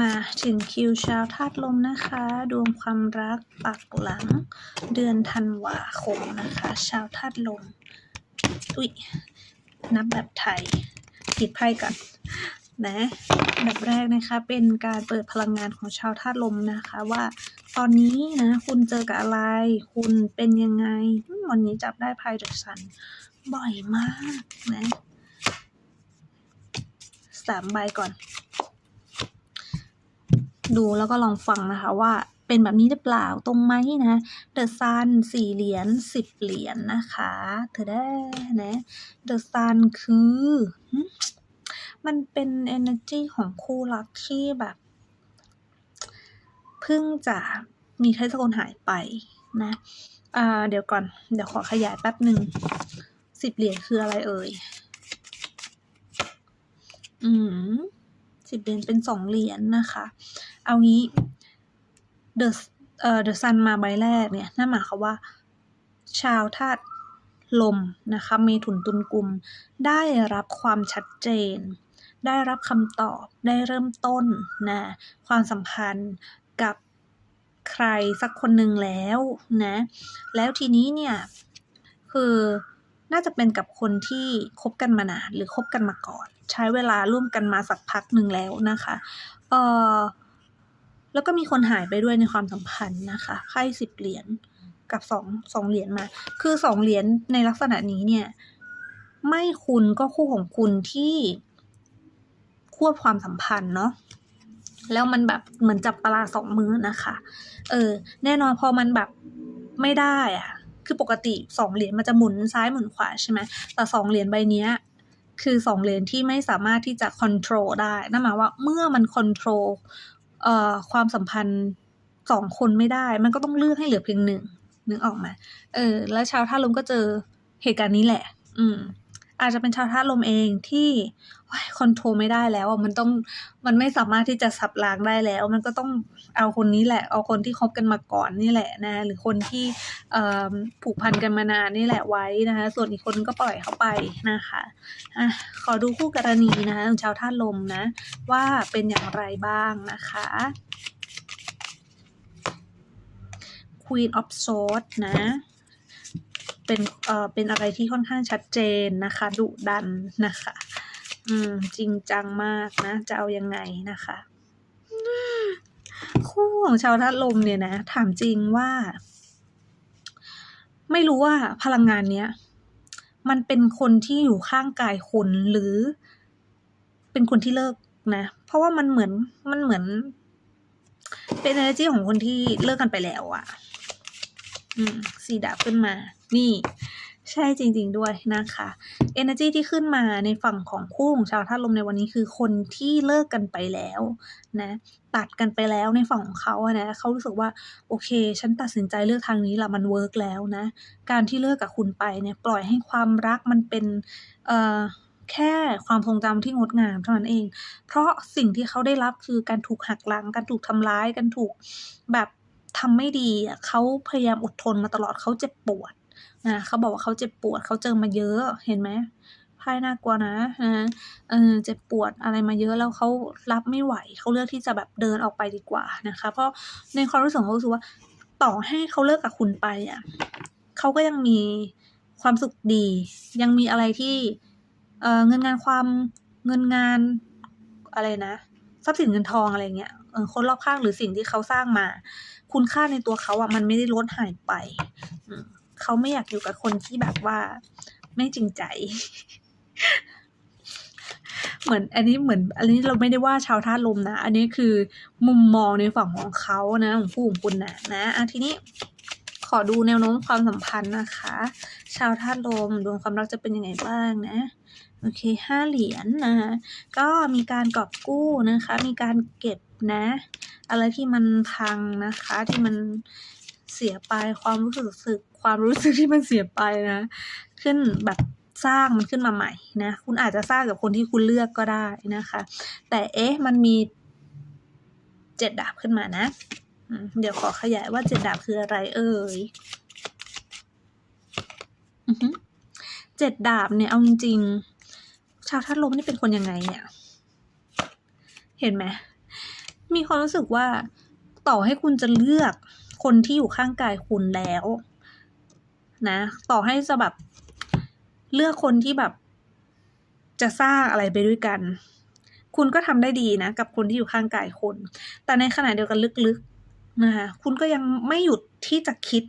มาถึงคิวชาวธาตุลมนะคะ ดวงความรักปักหลัง เดือนธันวาคมนะคะ ชาวธาตุลมอุ้ยนับแบบไทยผิดไพ่ก่อนนะแบบแรกนะคะเป็นการเปิดพลังงานของชาวธาตุลมนะคะ ว่าตอนนี้นะคุณเจอกับอะไร คุณเป็นยังไงวันนี้จับได้ไพ่เดอะซันบ่อยมากนะสามใบก่อน ดูแล้วก็ลองฟังนะคะว่าเป็นแบบนี้หรือเปล่าตรงไหมนะเดอะซันสี่เหรียญสิบเหรียญนะคะเธอได้นะเดอะซันคือ มันเป็น energy ของคู่รักที่แบบเพิ่งจะมีใครสักคนหายไปนะอ่าเดี๋ยวก่อน เดี๋ยวขอขยายแป๊บหนึ่งสิบเหรียญคืออะไรเอ่ย อืมสิบเหรียญเป็นสองเหรียญนะคะ เอางี้ The เอ่อ The Sun มาใบแรกเนี่ยนั่นหมายความว่า ชาวธาตุลมนะคะเมถุนตุลกุม ได้รับความชัดเจน ได้รับคำตอบได้เริ่มต้นนะความสัมพันธ์กับใครสักคนหนึ่งแล้วนะแล้วทีนี้เนี่ยคือน่าจะเป็นกับคนที่คบกันมานานหรือคบกันมาก่อน ใช้เวลาร่วมกันมาสักพักหนึ่งแล้วนะคะเอ่อ แล้วก็มีคนหายไปด้วยในความสัมพันธ์นะคะไพ่สิบเหรียญกับสองสองเหรียญมา คือสองเหรียญในลักษณะนี้เนี่ย ไม่คุณก็คู่ของคุณที่ควบความสัมพันธ์เนาะแล้วมันแบบเหมือนจับปลาสองมือนะคะ เออ แน่นอนพอมันแบบไม่ได้อะคือปกติสองเหรียญมันจะหมุนซ้ายหมุนขวาใช่ไหมแต่สองเหรียญใบเนี้ย คือสองเหรียญที่ไม่สามารถที่จะควบคุมได้นั่นหมายว่าเมื่อมันควบคุมเอ่อ ความสัมพันธ์สองคนไม่ได้ มันก็ต้องเลือกให้เหลือเพียงหนึ่งนึกออกมาเออ แล้วชาวท่าตุลมก็เจอเหตุการณ์นี้แหละ อืม อาจจะเป็นชาวธาตุลมเองที่คอนโทรลไม่ได้แล้วอะมันต้องมันไม่สามารถที่จะสับล้างได้แล้ว มันก็ต้องเอาคนนี้แหละ เอาคนที่คบกันมาก่อนนี่แหละนะหรือคนที่ผูกพันกันมานานนี่แหละไว้นะคะส่วนอีกคนก็ปล่อยเขาไปนะคะอะขอดูคู่กรณีนะคะของชาวธาตุลมนะ ว่าเป็นอย่างไรบ้างนะคะ Queen of Swords นะ เป็นเอ่อเป็นอะไรที่ค่อนข้างชัดเจนนะคะดุดันนะคะ อืมจริงจังมากนะ จะเอายังไงนะคะ คู่ของชาวธาตุลมเนี่ยนะ ถามจริงว่า ไม่รู้ว่าพลังงานเนี้ยมันเป็นคนที่อยู่ข้างกายคุณหรือ เป็นคนที่เลิกนะ เพราะว่ามันเหมือนมันเหมือน เป็น energy ของคนที่เลิกกันไปแล้วอะ อืมสีดาบขึ้นมา นี่ ใช่จริง ๆด้วยนะคะ energy ที่ขึ้นมาในฝั่งของคู่ของชาวธาตุลมในวันนี้คือคนที่เลิกกันไปแล้วนะตัดกันไปแล้วในฝั่งของเขาอะนะเขารู้สึกว่าโอเค ฉันตัดสินใจเลือกทางนี้ละมันเวิร์กแล้วนะการที่เลิกกับคุณไปเนี่ยปล่อยให้ความรักมันเป็นเอ่อแค่ความทรงจำที่งดงามเท่านั้นเอง เพราะสิ่งที่เขาได้รับคือการถูกหักหลัง การถูกทำร้าย การถูกแบบ ทำไม่ดีเขาพยายามอดทนมาตลอดเขาเจ็บปวดนะเขาบอกว่าเขาเจ็บปวดเขาเจอมาเยอะเห็นไหมไพ่น่ากลัวนะนะเออเจ็บปวดอะไรมาเยอะแล้วเขารับไม่ไหวเขาเลือกที่จะแบบเดินออกไปดีกว่านะคะ เพราะในความรู้สึกเขารู้สึกว่า ต่อให้เขาเลิกกับคุณไปอะเขาก็ยังมีความสุขดี ยังมีอะไรที่เออเงินงานความเงินงานอะไรนะ ทรัพย์สินเงินทองอะไรเงี้ย คนรอบข้างหรือสิ่งที่เขาสร้างมา คุณค่าในตัวเขาอะมันไม่ได้ลดหายไปเขาไม่อยากอยู่กับคนที่แบบว่า ไม่จริงใจ เหมือน อันนี้เหมือน อันนี้เราไม่ได้ว่าชาวธาตุลมนะ อันนี้คือมุมมองในฝั่งของเขานะของผู้ของคุณนะนะอะทีนี้ขอดูแนวโน้มความสัมพันธ์นะคะ ชาวธาตุลมดวงความรักจะเป็นยังไงบ้างนะโอเคห้าเหรียญนะคะก็มีการกอบกู้นะคะ มีการเก็บ นะ อะไรที่มันพังนะคะ ที่มันเสียไปความรู้สึกสึก ความรู้สึกที่มันเสียไปนะ ขึ้นแบบสร้างมันขึ้นมาใหม่นะ คุณอาจจะสร้างกับคนที่คุณเลือกก็ได้นะคะ แต่เอ๊ะมันมีเจ็ดดาบขึ้นมานะเดี๋ยวขอขยายว่าเจ็ดดาบคืออะไรเอ่ยเจ็ดดาบเนี่ยเอาจริงๆชาวธาตุลมนี่เป็นคนยังไงเนี่ย เห็นไหม มีความรู้สึกว่าต่อให้คุณจะเลือกคนที่อยู่ข้างกายคุณแล้ว นะ ต่อให้จะแบบเลือกคนที่แบบ จะสร้างอะไรไปด้วยกัน คุณก็ทำได้ดีนะ กับคนที่อยู่ข้างกายคน แต่ในขณะเดียวกันลึกๆนะคะคุณก็ยังไม่หยุดที่จะคิด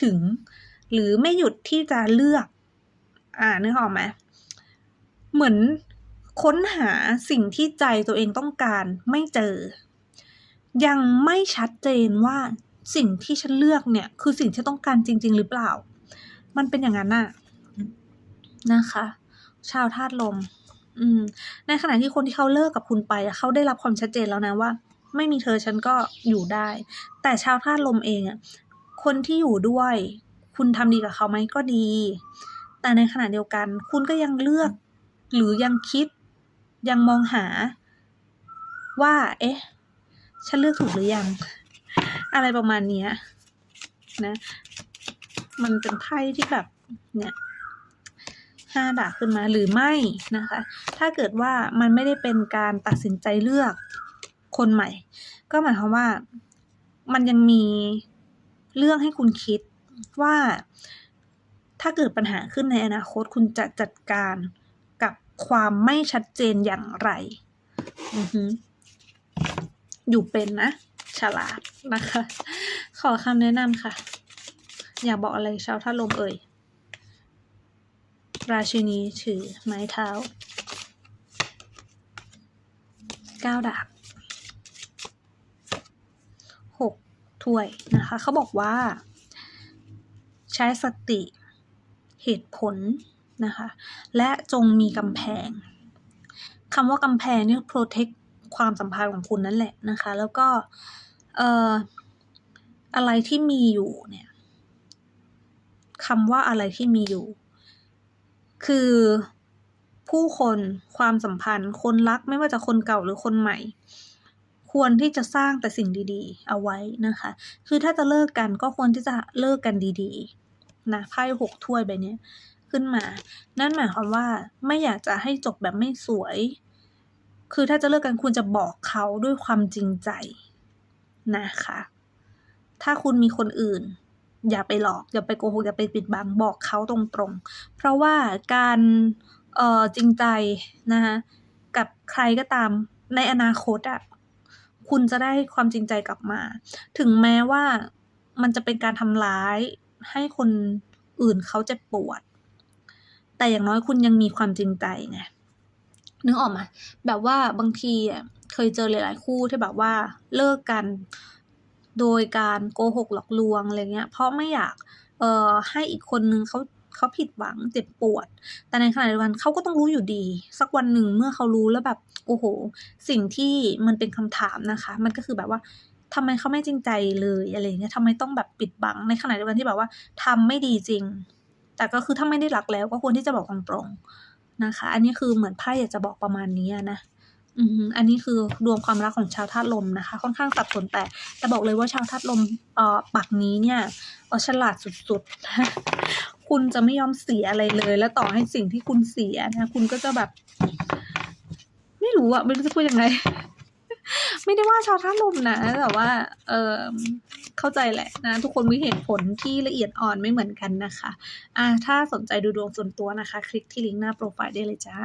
ถึง หรือไม่หยุดที่จะเลือก อ่านึกออกไหมเหมือน ค้นหาสิ่งที่ใจตัวเองต้องการไม่เจอ ยังไม่ชัดเจนว่าสิ่งที่ฉันเลือกเนี่ย คือสิ่งที่ต้องการจริง ๆ หรือเปล่า มันเป็นอย่างนั้นน่ะนะคะ ชาวธาตุลม อืม ในขณะที่คนที่เขาเลิกกับคุณไปเขาได้รับความชัดเจนแล้วนะว่า ไม่มีเธอฉันก็อยู่ได้ แต่ชาวธาตุลมเองอะคนที่อยู่ด้วย คุณทำดีกับเขาไหมก็ดี แต่ในขณะเดียวกัน คุณก็ยังเลือก หรือยังคิด ยังมองหาว่า เอ๊ะ ฉันเลือกถูกหรือยัง อะไรประมาณเนี้ยนะ มันเป็นไพ่ที่แบบ เนี่ยห้าดาบขึ้นมาหรือไม่นะคะ ถ้าเกิดว่ามันไม่ได้เป็นการตัดสินใจเลือกคนใหม่ ก็หมายความว่ามันยังมีเรื่องให้คุณคิดว่าถ้าเกิดปัญหาขึ้นในอนาคตคุณจะจัดการ ความไม่ชัดเจนอย่างไรออยู่เป็นนะ ฉลาดนะคะ ขอคำแนะนำค่ะ อยากบอกอะไรชาวท่าลมเอ่ย ราชินีถือไม้เท้าเก้าดาบหกถ้วยนะคะ เขาบอกว่า ใช้สติเหตุผลนะคะ และจงมีกำแพงคำว่ากำแพงนี่ protect ความสัมพันธ์ของคุณนั่นแหละนะคะ แล้วก็เอ่ออะไรที่มีอยู่เนี่ยคำว่าอะไรที่มีอยู่ คือผู้คนความสัมพันธ์ คนรักไม่ว่าจะคนเก่าหรือคนใหม่ ควรที่จะสร้างแต่สิ่งดีๆ เอาไว้นะคะ คือถ้าจะเลิกกันก็ควรที่จะเลิกกันดีๆนะไพ่หกถ้วยใบนี้ ขึ้นมา นั่นหมายความว่าไม่อยากจะให้จบแบบไม่สวย คือถ้าจะเลิกกันคุณจะบอกเขาด้วยความจริงใจนะคะ ถ้าคุณมีคนอื่น อย่าไปหลอก อย่าไปโกหก อย่าไปปิดบัง บอกเขาตรงๆ เพราะว่าการเออจริงใจนะคะกับใครก็ตามในอนาคตอะคุณจะได้ความจริงใจกลับมา ถึงแม้ว่ามันจะเป็นการทำร้ายให้คนอื่นเขาเจ็บปวด แต่อย่างน้อยคุณยังมีความจริงใจไงนึกออกไหมแบบว่าบางทีอะเคยเจอหลาย ๆ คู่ที่แบบว่าเลิกกัน โดยการโกหกหลอกลวงอะไรเงี้ย เพราะไม่อยากเอ่อให้อีกคนนึงเขาเขาผิดหวังเจ็บปวด แต่ในขณะเดียวกันเขาก็ต้องรู้อยู่ดี สักวันหนึ่งเมื่อเขารู้แล้วแบบโอ้โฮสิ่งที่มันเป็นคำถามนะคะ มันก็คือแบบว่าทำไมเขาไม่จริงใจเลยอะไรเงี้ยทำไมต้องแบบปิดบังในขณะเดียวกันที่แบบว่าทำไม่ดีจริง แต่ก็คือถ้าไม่ได้รักแล้วก็ควรที่จะบอกตรงๆนะคะ อันนี้คือเหมือนไพ่อยากจะบอกประมาณนี้นะอืออันนี้คือดวงความรักของชาวธาตุลมนะคะ ค่อนข้างสับสนแต่แต่บอกเลยว่าชาวธาตุลมเอ่อปักนี้เนี่ยเออฉลาดสุดๆ คุณจะไม่ยอมเสียอะไรเลย และต่อให้สิ่งที่คุณเสียนะ คุณก็จะแบบ ไม่รู้อะไม่รู้จะพูดยังไง ไม่ได้ว่าชาวท่าตุลมนะแต่ว่า เออเข้าใจแหละนะ ทุกคนมีเหตุผลที่ละเอียดอ่อนไม่เหมือนกันนะคะ อ่าถ้าสนใจดูดวงส่วนตัวนะคะ คลิกที่ลิงก์หน้าโปรไฟล์ได้เลยจ้า